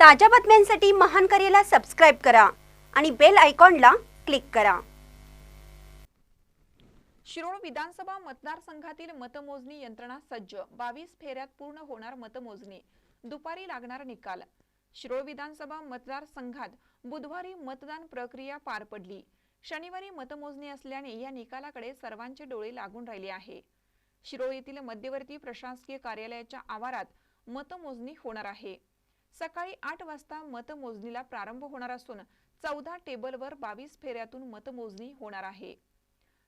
ताज्या बातम्यांसाठी महान करेला सबस्क्राईब करा आणि बेल आयकॉनला क्लिक करा. शिरोळ विधानसभा मतदारसंघातील मतमोजणी यंत्रणा सज्ज. बावीस फेऱ्यात पूर्ण होणार मतमोजणी. दुपारी लागणार निकाल. शिरोळ विधानसभा मतदारसंघात बुधवारी मतदान प्रक्रिया पार पडली. शनिवारी मतमोजणी असल्याने या निकालाकडे सर्वांचे डोळे लागून राहिले आहे. शिरोळ येथील मध्यवर्ती प्रशासकीय कार्यालयाच्या आवारात मतमोजणी होणार आहे. सकाळी आठ वाजता मतमोजणीला प्रारंभ होणार असून चौदा टेबलवर बावीस फेऱ्यातून मतमोजणी होणार आहे.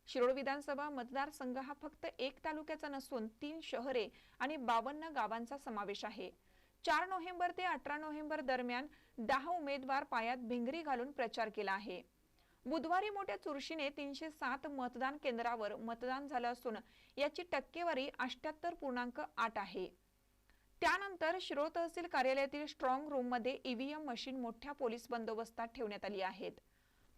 शिरोळ विधानसभा मतदारसंघ हा फक्त एक तालुक्याचा नसून तीन शहरे आणि बावन्न गावांचा समावेश आहे. चार नोव्हेंबर ते अठरा नोव्हेंबर दरम्यान दहा उमेदवार पायात भिंगरी घालून प्रचार केला आहे. बुधवारी मोठ्या चुरशीने तीनशे सात मतदान केंद्रावर मतदान झालं असून याची टक्केवारी अष्ट्याहत्तर पूर्णांक आठ आहे. त्यानंतर श्रोत तहसील कार्यालयातील स्ट्रॉंग रूममध्ये ईव्हीएम मशीन मोठ्या पोलीस बंदोबस्तात ठेवण्यात आली आहेत.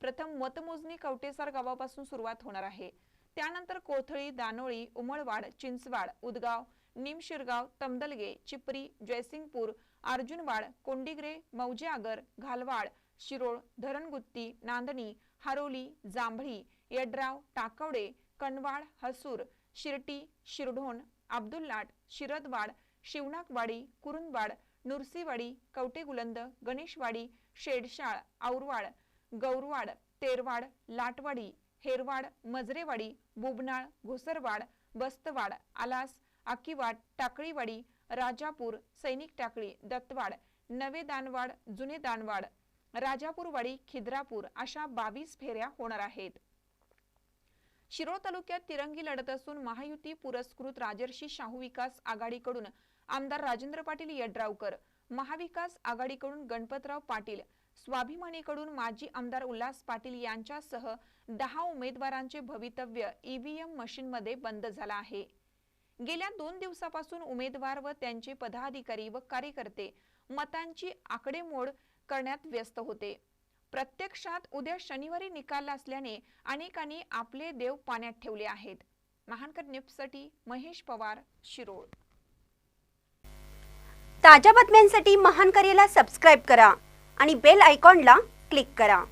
प्रथम मतमोजणी कवटेसार गावापासून सुरुवात होणार आहे. त्यानंतर कोथळी दानोळी उमळवाड चिंचवाड उदगाव निमशिरगाव तमदलगे चिपरी जयसिंगपूर अर्जुनवाड कोंडिग्रे मौजेआगर घालवाड शिरोळ धरणगुत्ती नांदणी हरोली जांभळी यड्राव टाकवडे कणवाड हसूर शिरटी शिरढोण अब्दुल्लाट शिरदवाड शिवनाकवाडी कुरुंदवाड नुरसीवाडी कवटेगुलंद गणेशवाडी शेडशाळ औरवाड गौरवाड तेरवाड लाटवाडी हेरवाड मजरेवाडी बुबनाळ घोसरवाड बस्तवाड आलास आकिवाड टाकळीवाडी राजापूर सैनिक टाकळी दत्तवाड नवे दानवाड जुने दानवाड राजापूरवाडी खिद्रापूर अशा बावीस फेऱ्या होणार आहेत. शिरोळ तालुक्यात तिरंगी लढत असून महायुती पुरस्कृत राजर्षी शाहू विकास आघाडीकडून आमदार राजेंद्र पाटील यड्रावकर महाविकास आघाडीकडून गणपतराव पाटील स्वाभिमानीकडून माजी आमदार उल्हास पाटील यांच्यासह दहा उमेदवारांचे भवितव्य ईव्हीएम मशीनमध्ये बंद झालं आहे. गेल्या दोन दिवसापासून उमेदवार व त्यांचे पदाधिकारी व कार्यकर्ते मतांची आकडेमोड करण्यात व्यस्त होते. प्रत्यक्षात उद्या शनिवारी निकाल असल्याने अनेकांनी आपले देव पाण्यात ठेवले आहेत. महानकर न्यूजसाठी महेश पवार शिरोळ. ताज्या बातम्यांसाठी महानकरेला सबस्क्राईब करा आणि बेल आयकॉनला क्लिक करा.